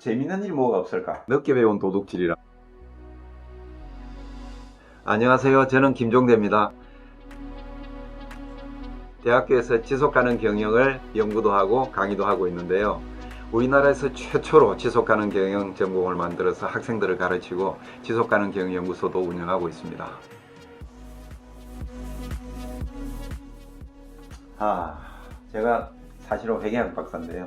재밌는 일 뭐가 없을까? 늦게 배운 도둑질이라. 안녕하세요. 저는 김종대입니다. 대학교에서 지속가능 경영을 연구도 하고 강의도 하고 있는데요. 우리나라에서 최초로 지속가능 경영 전공을 만들어서 학생들을 가르치고 지속가능 경영 연구소도 운영하고 있습니다. 아, 제가 사실은 회계학 박사인데요.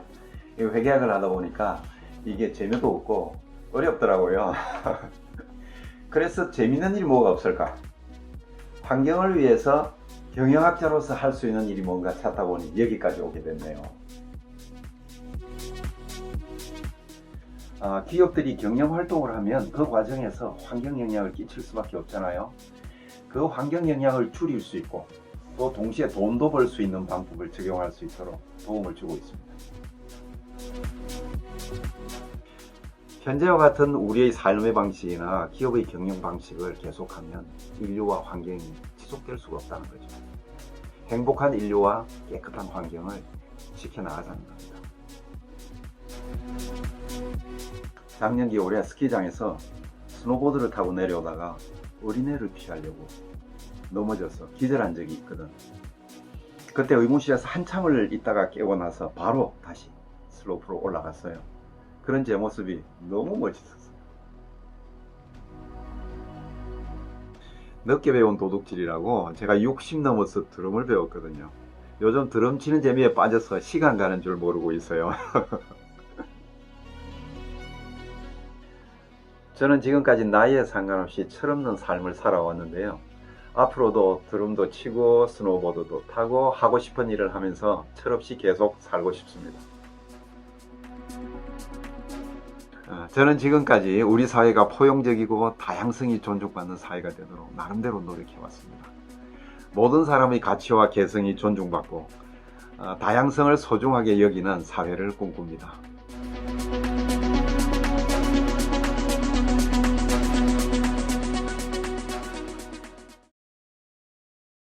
이 회계학을 하다 보니까 이게 재미도 없고 어렵더라고요. 그래서 재밌는 일이 뭐가 없을까? 환경을 위해서 경영학자로서 할 수 있는 일이 뭔가 찾다 보니 여기까지 오게 됐네요. 아, 기업들이 경영 활동을 하면 그 과정에서 환경 영향을 끼칠 수밖에 없잖아요. 그 환경 영향을 줄일 수 있고 또 동시에 돈도 벌 수 있는 방법을 적용할 수 있도록 도움을 주고 있습니다. 현재와 같은 우리의 삶의 방식이나 기업의 경영 방식을 계속하면 인류와 환경이 지속될 수가 없다는 거죠. 행복한 인류와 깨끗한 환경을 지켜나가자는 겁니다. 작년 겨울에 스키장에서 스노보드를 타고 내려오다가 어린애를 피하려고 넘어져서 기절한 적이 있거든. 그때 의무실에서 한참을 있다가 깨고 나서 바로 다시 슬로프로 올라갔어요. 그런 제 모습이 너무 멋있었어요. 늦게 배운 도둑질이라고 제가 60 넘어서 드럼을 배웠거든요. 요즘 드럼 치는 재미에 빠져서 시간 가는 줄 모르고 있어요. 저는 지금까지 나이에 상관없이 철없는 삶을 살아왔는데요. 앞으로도 드럼도 치고 스노보드도 타고 하고 싶은 일을 하면서 철없이 계속 살고 싶습니다. 저는 지금까지 우리 사회가 포용적이고 다양성이 존중받는 사회가 되도록 나름대로 노력해왔습니다. 모든 사람의 가치와 개성이 존중받고 어, 다양성을 소중하게 여기는 사회를 꿈꿉니다.